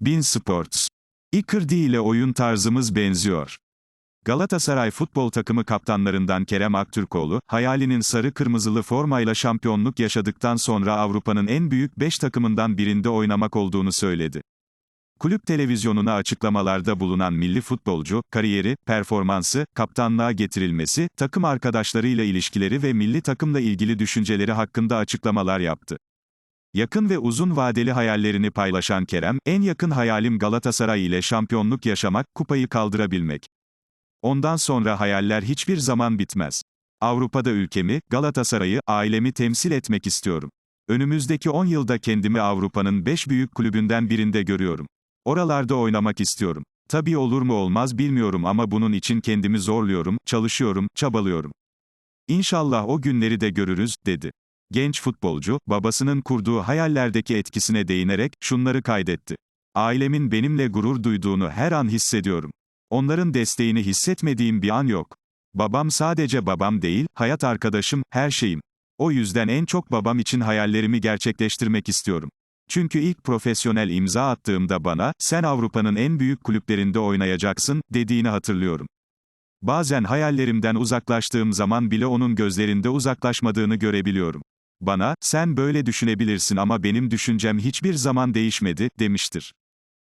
Bin Sports. Icardi ile oyun tarzımız benziyor. Galatasaray futbol takımı kaptanlarından Kerem Aktürkoğlu, hayalinin sarı kırmızılı formayla şampiyonluk yaşadıktan sonra Avrupa'nın en büyük 5 takımından birinde oynamak olduğunu söyledi. Kulüp televizyonuna açıklamalarda bulunan milli futbolcu, kariyeri, performansı, kaptanlığa getirilmesi, takım arkadaşlarıyla ilişkileri ve milli takımla ilgili düşünceleri hakkında açıklamalar yaptı. Yakın ve uzun vadeli hayallerini paylaşan Kerem, en yakın hayalim Galatasaray ile şampiyonluk yaşamak, kupayı kaldırabilmek. Ondan sonra hayaller hiçbir zaman bitmez. Avrupa'da ülkemi, Galatasaray'ı, ailemi temsil etmek istiyorum. Önümüzdeki 10 yılda kendimi Avrupa'nın 5 büyük kulübünden birinde görüyorum. Oralarda oynamak istiyorum. Tabii olur mu olmaz bilmiyorum ama bunun için kendimi zorluyorum, çalışıyorum, çabalıyorum. İnşallah o günleri de görürüz, dedi. Genç futbolcu, babasının kurduğu hayallerdeki etkisine değinerek, şunları kaydetti. Ailemin benimle gurur duyduğunu her an hissediyorum. Onların desteğini hissetmediğim bir an yok. Babam sadece babam değil, hayat arkadaşım, her şeyim. O yüzden en çok babam için hayallerimi gerçekleştirmek istiyorum. Çünkü ilk profesyonel imza attığımda bana, sen Avrupa'nın en büyük kulüplerinde oynayacaksın, dediğini hatırlıyorum. Bazen hayallerimden uzaklaştığım zaman bile onun gözlerinde uzaklaşmadığını görebiliyorum. Bana, sen böyle düşünebilirsin ama benim düşüncem hiçbir zaman değişmedi, demiştir.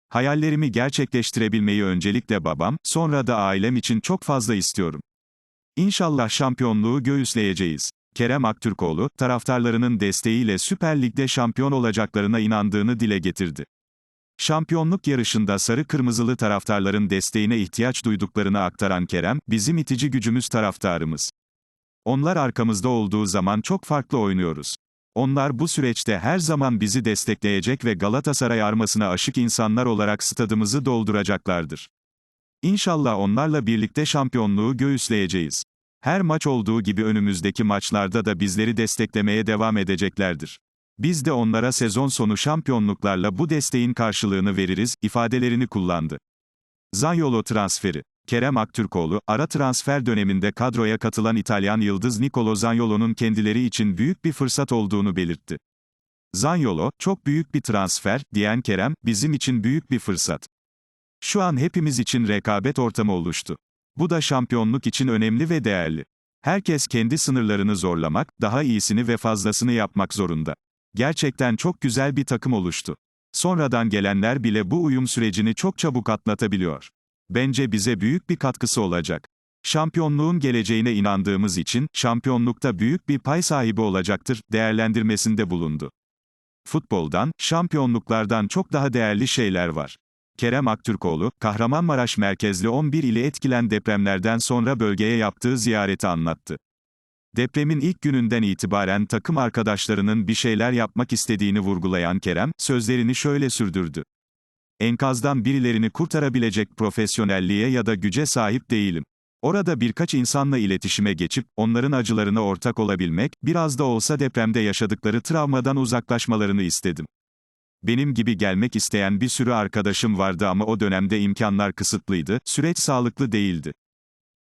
Hayallerimi gerçekleştirebilmeyi öncelikle babam, sonra da ailem için çok fazla istiyorum. İnşallah şampiyonluğu göğüsleyeceğiz. Kerem Aktürkoğlu, taraftarlarının desteğiyle Süper Lig'de şampiyon olacaklarına inandığını dile getirdi. Şampiyonluk yarışında sarı kırmızılı taraftarların desteğine ihtiyaç duyduklarını aktaran Kerem, bizim itici gücümüz taraftarımız. Onlar arkamızda olduğu zaman çok farklı oynuyoruz. Onlar bu süreçte her zaman bizi destekleyecek ve Galatasaray armasına aşık insanlar olarak stadımızı dolduracaklardır. İnşallah onlarla birlikte şampiyonluğu göğüsleyeceğiz. Her maç olduğu gibi önümüzdeki maçlarda da bizleri desteklemeye devam edeceklerdir. Biz de onlara sezon sonu şampiyonluklarla bu desteğin karşılığını veririz, ifadelerini kullandı. Zanyolo transferi Kerem Aktürkoğlu, ara transfer döneminde kadroya katılan İtalyan yıldız Nicolo Zaniolo'nun kendileri için büyük bir fırsat olduğunu belirtti. Zaniolo, çok büyük bir transfer, diyen Kerem, bizim için büyük bir fırsat. Şu an hepimiz için rekabet ortamı oluştu. Bu da şampiyonluk için önemli ve değerli. Herkes kendi sınırlarını zorlamak, daha iyisini ve fazlasını yapmak zorunda. Gerçekten çok güzel bir takım oluştu. Sonradan gelenler bile bu uyum sürecini çok çabuk atlatabiliyor. Bence bize büyük bir katkısı olacak. Şampiyonluğun geleceğine inandığımız için, şampiyonlukta büyük bir pay sahibi olacaktır, değerlendirmesinde bulundu. Futboldan, şampiyonluklardan çok daha değerli şeyler var. Kerem Aktürkoğlu, Kahramanmaraş merkezli 11 ili etkilen depremlerden sonra bölgeye yaptığı ziyareti anlattı. Depremin ilk gününden itibaren takım arkadaşlarının bir şeyler yapmak istediğini vurgulayan Kerem, sözlerini şöyle sürdürdü. Enkazdan birilerini kurtarabilecek profesyonelliğe ya da güce sahip değilim. Orada birkaç insanla iletişime geçip, onların acılarına ortak olabilmek, biraz da olsa depremde yaşadıkları travmadan uzaklaşmalarını istedim. Benim gibi gelmek isteyen bir sürü arkadaşım vardı ama o dönemde imkanlar kısıtlıydı, süreç sağlıklı değildi.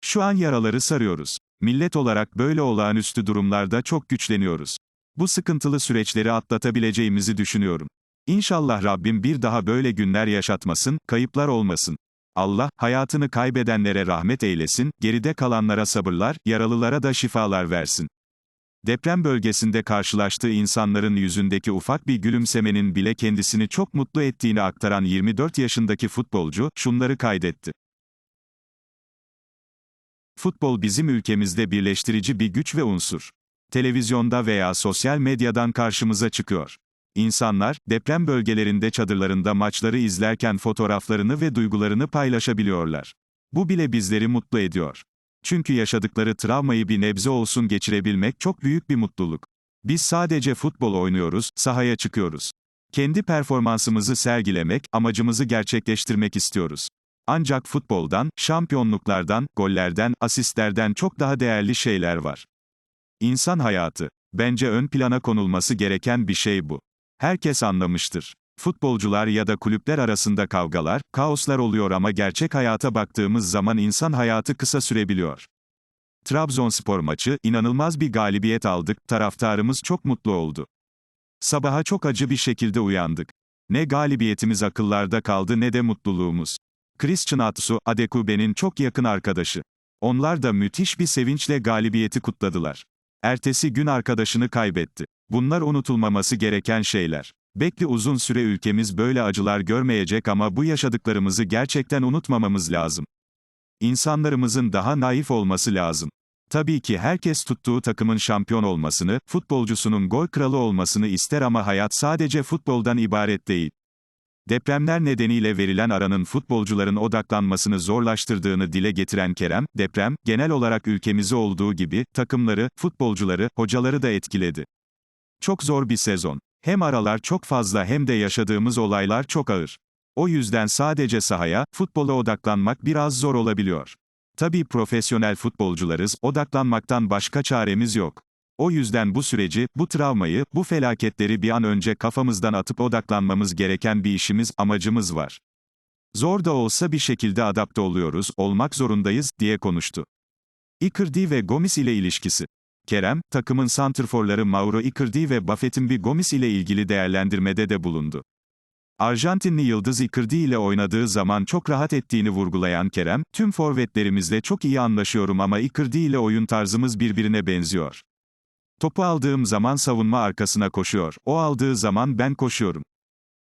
Şu an yaraları sarıyoruz. Millet olarak böyle olağanüstü durumlarda çok güçleniyoruz. Bu sıkıntılı süreçleri atlatabileceğimizi düşünüyorum. İnşallah Rabbim bir daha böyle günler yaşatmasın, kayıplar olmasın. Allah, hayatını kaybedenlere rahmet eylesin, geride kalanlara sabırlar, yaralılara da şifalar versin. Deprem bölgesinde karşılaştığı insanların yüzündeki ufak bir gülümsemenin bile kendisini çok mutlu ettiğini aktaran 24 yaşındaki futbolcu, şunları kaydetti. Futbol bizim ülkemizde birleştirici bir güç ve unsur. Televizyonda veya sosyal medyadan karşımıza çıkıyor. İnsanlar, deprem bölgelerinde çadırlarında maçları izlerken fotoğraflarını ve duygularını paylaşabiliyorlar. Bu bile bizleri mutlu ediyor. Çünkü yaşadıkları travmayı bir nebze olsun geçirebilmek çok büyük bir mutluluk. Biz sadece futbol oynuyoruz, sahaya çıkıyoruz. Kendi performansımızı sergilemek, amacımızı gerçekleştirmek istiyoruz. Ancak futboldan, şampiyonluklardan, gollerden, asistlerden çok daha değerli şeyler var. İnsan hayatı. Bence ön plana konulması gereken bir şey bu. Herkes anlamıştır. Futbolcular ya da kulüpler arasında kavgalar, kaoslar oluyor ama gerçek hayata baktığımız zaman insan hayatı kısa sürebiliyor. Trabzonspor maçı, inanılmaz bir galibiyet aldık, taraftarımız çok mutlu oldu. Sabaha çok acı bir şekilde uyandık. Ne galibiyetimiz akıllarda kaldı ne de mutluluğumuz. Christian Atsu, Adekube'nin çok yakın arkadaşı. Onlar da müthiş bir sevinçle galibiyeti kutladılar. Ertesi gün arkadaşını kaybetti. Bunlar unutulmaması gereken şeyler. Bekli uzun süre ülkemiz böyle acılar görmeyecek ama bu yaşadıklarımızı gerçekten unutmamamız lazım. İnsanlarımızın daha naif olması lazım. Tabii ki herkes tuttuğu takımın şampiyon olmasını, futbolcusunun gol kralı olmasını ister ama hayat sadece futboldan ibaret değil. Depremler nedeniyle verilen aranın futbolcuların odaklanmasını zorlaştırdığını dile getiren Kerem, deprem, genel olarak ülkemizi olduğu gibi, takımları, futbolcuları, hocaları da etkiledi. Çok zor bir sezon. Hem aralar çok fazla hem de yaşadığımız olaylar çok ağır. O yüzden sadece sahaya, futbola odaklanmak biraz zor olabiliyor. Tabii profesyonel futbolcularız, odaklanmaktan başka çaremiz yok. O yüzden bu süreci, bu travmayı, bu felaketleri bir an önce kafamızdan atıp odaklanmamız gereken bir işimiz, amacımız var. Zor da olsa bir şekilde adapte oluyoruz, olmak zorundayız, diye konuştu. Icardi ve Gomis ile ilişkisi. Kerem, takımın santrforları Mauro Icardi ve Buffett'in Gomis ile ilgili değerlendirmede de bulundu. Arjantinli Yıldız Icardi ile oynadığı zaman çok rahat ettiğini vurgulayan Kerem, tüm forvetlerimizle çok iyi anlaşıyorum ama Icardi ile oyun tarzımız birbirine benziyor. Topu aldığım zaman savunma arkasına koşuyor, o aldığı zaman ben koşuyorum.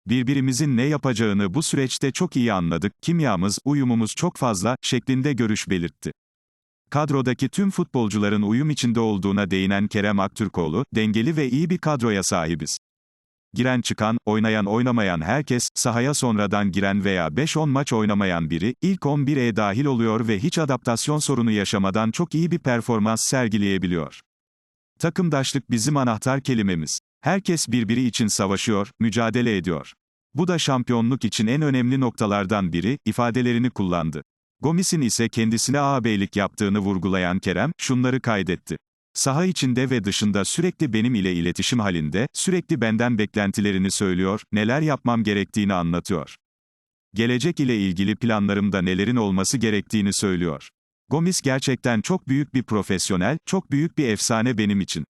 Birbirimizin ne yapacağını bu süreçte çok iyi anladık, kimyamız, uyumumuz çok fazla, şeklinde görüş belirtti. Kadrodaki tüm futbolcuların uyum içinde olduğuna değinen Kerem Aktürkoğlu, dengeli ve iyi bir kadroya sahibiz. Giren çıkan, oynayan oynamayan herkes, sahaya sonradan giren veya 5-10 maç oynamayan biri, ilk 11'e dahil oluyor ve hiç adaptasyon sorunu yaşamadan çok iyi bir performans sergileyebiliyor. Takımdaşlık bizim anahtar kelimemiz. Herkes birbiri için savaşıyor, mücadele ediyor. Bu da şampiyonluk için en önemli noktalardan biri, ifadelerini kullandı. Gomis'in ise kendisine ağabeylik yaptığını vurgulayan Kerem, şunları kaydetti. Saha içinde ve dışında sürekli benim ile iletişim halinde, sürekli benden beklentilerini söylüyor, neler yapmam gerektiğini anlatıyor. Gelecek ile ilgili planlarımda nelerin olması gerektiğini söylüyor. Gomis gerçekten çok büyük bir profesyonel, çok büyük bir efsane benim için.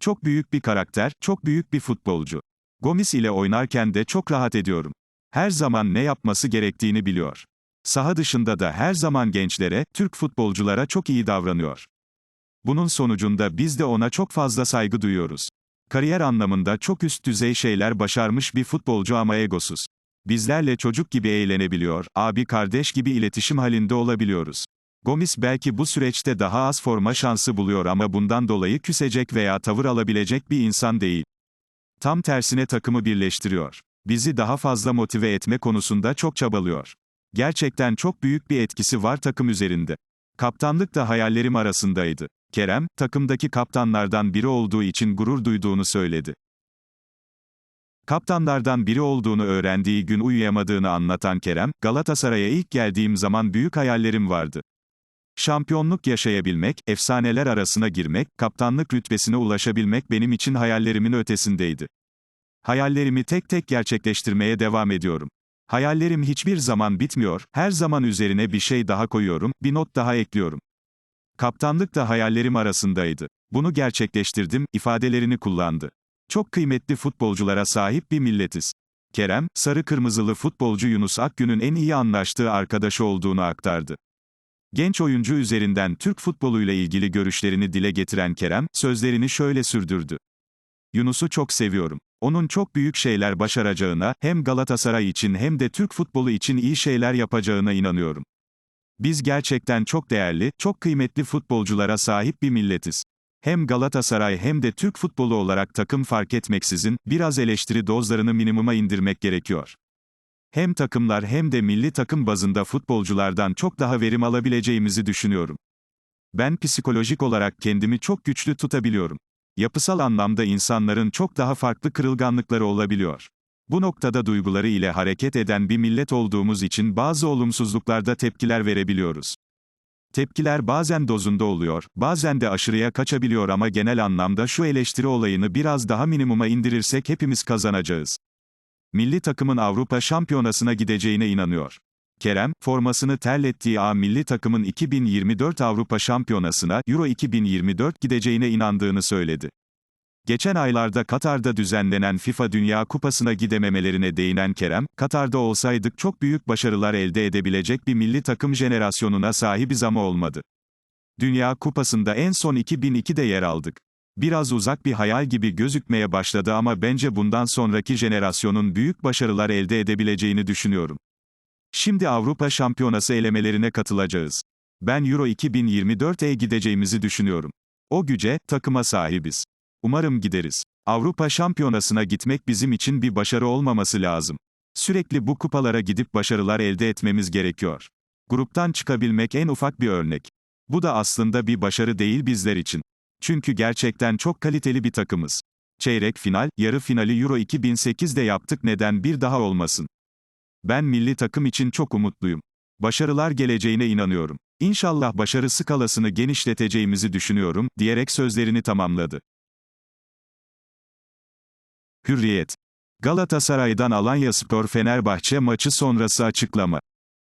Çok büyük bir karakter, çok büyük bir futbolcu. Gomis ile oynarken de çok rahat ediyorum. Her zaman ne yapması gerektiğini biliyor. Saha dışında da her zaman gençlere, Türk futbolculara çok iyi davranıyor. Bunun sonucunda biz de ona çok fazla saygı duyuyoruz. Kariyer anlamında çok üst düzey şeyler başarmış bir futbolcu ama egosuz. Bizlerle çocuk gibi eğlenebiliyor, abi kardeş gibi iletişim halinde olabiliyoruz. Gomis belki bu süreçte daha az forma şansı buluyor ama bundan dolayı küsecek veya tavır alabilecek bir insan değil. Tam tersine takımı birleştiriyor. Bizi daha fazla motive etme konusunda çok çabalıyor. Gerçekten çok büyük bir etkisi var takım üzerinde. Kaptanlık da hayallerim arasındaydı. Kerem, takımdaki kaptanlardan biri olduğu için gurur duyduğunu söyledi. Kaptanlardan biri olduğunu öğrendiği gün uyuyamadığını anlatan Kerem, Galatasaray'a ilk geldiğim zaman büyük hayallerim vardı. Şampiyonluk yaşayabilmek, efsaneler arasına girmek, kaptanlık rütbesine ulaşabilmek benim için hayallerimin ötesindeydi. Hayallerimi tek tek gerçekleştirmeye devam ediyorum. Hayallerim hiçbir zaman bitmiyor, her zaman üzerine bir şey daha koyuyorum, bir not daha ekliyorum. Kaptanlık da hayallerim arasındaydı. Bunu gerçekleştirdim, ifadelerini kullandı. Çok kıymetli futbolculara sahip bir milletiz. Kerem, sarı kırmızılı futbolcu Yunus Akgün'ün en iyi anlaştığı arkadaşı olduğunu aktardı. Genç oyuncu üzerinden Türk futboluyla ilgili görüşlerini dile getiren Kerem, sözlerini şöyle sürdürdü. Yunus'u çok seviyorum. Onun çok büyük şeyler başaracağına, hem Galatasaray için hem de Türk futbolu için iyi şeyler yapacağına inanıyorum. Biz gerçekten çok değerli, çok kıymetli futbolculara sahip bir milletiz. Hem Galatasaray hem de Türk futbolu olarak takım fark etmeksizin, biraz eleştiri dozlarını minimuma indirmek gerekiyor. Hem takımlar hem de milli takım bazında futbolculardan çok daha verim alabileceğimizi düşünüyorum. Ben psikolojik olarak kendimi çok güçlü tutabiliyorum. Yapısal anlamda insanların çok daha farklı kırılganlıkları olabiliyor. Bu noktada duyguları ile hareket eden bir millet olduğumuz için bazı olumsuzluklarda tepkiler verebiliyoruz. Tepkiler bazen dozunda oluyor, bazen de aşırıya kaçabiliyor ama genel anlamda şu eleştiri olayını biraz daha minimuma indirirsek hepimiz kazanacağız. Milli takımın Avrupa Şampiyonası'na gideceğine inanıyor. Kerem, formasını terlettiği A milli takımın 2024 Avrupa Şampiyonası'na, Euro 2024 gideceğine inandığını söyledi. Geçen aylarda Katar'da düzenlenen FIFA Dünya Kupası'na gidememelerine değinen Kerem, Katar'da olsaydık çok büyük başarılar elde edebilecek bir milli takım jenerasyonuna sahibiz ama olmadı. Dünya Kupası'nda en son 2002'de yer aldık. Biraz uzak bir hayal gibi gözükmeye başladı ama bence bundan sonraki jenerasyonun büyük başarılar elde edebileceğini düşünüyorum. Şimdi Avrupa Şampiyonası elemelerine katılacağız. Ben Euro 2024'e gideceğimizi düşünüyorum. O güce, takıma sahibiz. Umarım gideriz. Avrupa Şampiyonası'na gitmek bizim için bir başarı olmaması lazım. Sürekli bu kupalara gidip başarılar elde etmemiz gerekiyor. Gruptan çıkabilmek en ufak bir örnek. Bu da aslında bir başarı değil bizler için. Çünkü gerçekten çok kaliteli bir takımız. Çeyrek final, yarı finali Euro 2008'de yaptık neden bir daha olmasın? Ben milli takım için çok umutluyum. Başarılar geleceğine inanıyorum. İnşallah başarı skalasını genişleteceğimizi düşünüyorum, diyerek sözlerini tamamladı. Hürriyet. Galatasaray'dan Alanya Spor Fenerbahçe maçı sonrası açıklama.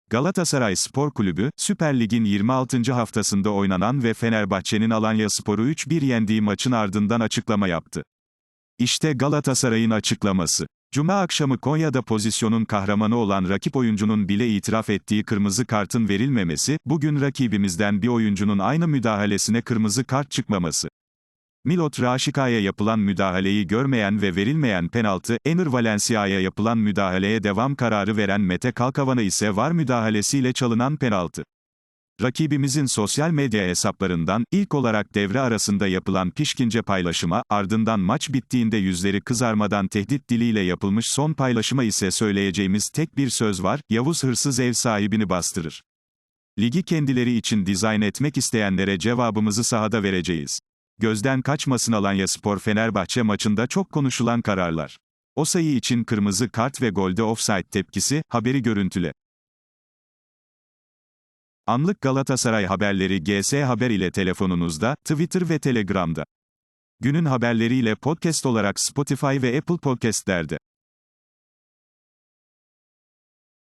Galatasaray Spor Kulübü, Süper Lig'in 26. haftasında oynanan ve Fenerbahçe'nin Alanya Spor'u 3-1 yendiği maçın ardından açıklama yaptı. İşte Galatasaray'ın açıklaması. Cuma akşamı Konya'da pozisyonun kahramanı olan rakip oyuncunun bile itiraf ettiği kırmızı kartın verilmemesi, bugün rakibimizden bir oyuncunun aynı müdahalesine kırmızı kart çıkmaması. Milot Raşika'ya yapılan müdahaleyi görmeyen ve verilmeyen penaltı, Enner Valencia'ya yapılan müdahaleye devam kararı veren Mete Kalkavan'a ise var müdahalesiyle çalınan penaltı. Rakibimizin sosyal medya hesaplarından, ilk olarak devre arasında yapılan pişkince paylaşıma, ardından maç bittiğinde yüzleri kızarmadan tehdit diliyle yapılmış son paylaşıma ise söyleyeceğimiz tek bir söz var, Yavuz hırsız ev sahibini bastırır. Ligi kendileri için dizayn etmek isteyenlere cevabımızı sahada vereceğiz. Gözden kaçmasın Alanya Spor Fenerbahçe maçında çok konuşulan kararlar. O sayı için kırmızı kart ve golde offside tepkisi, haberi görüntüle. Anlık Galatasaray haberleri GS Haber ile telefonunuzda, Twitter ve Telegram'da. Günün haberleriyle podcast olarak Spotify ve Apple Podcast'lerde.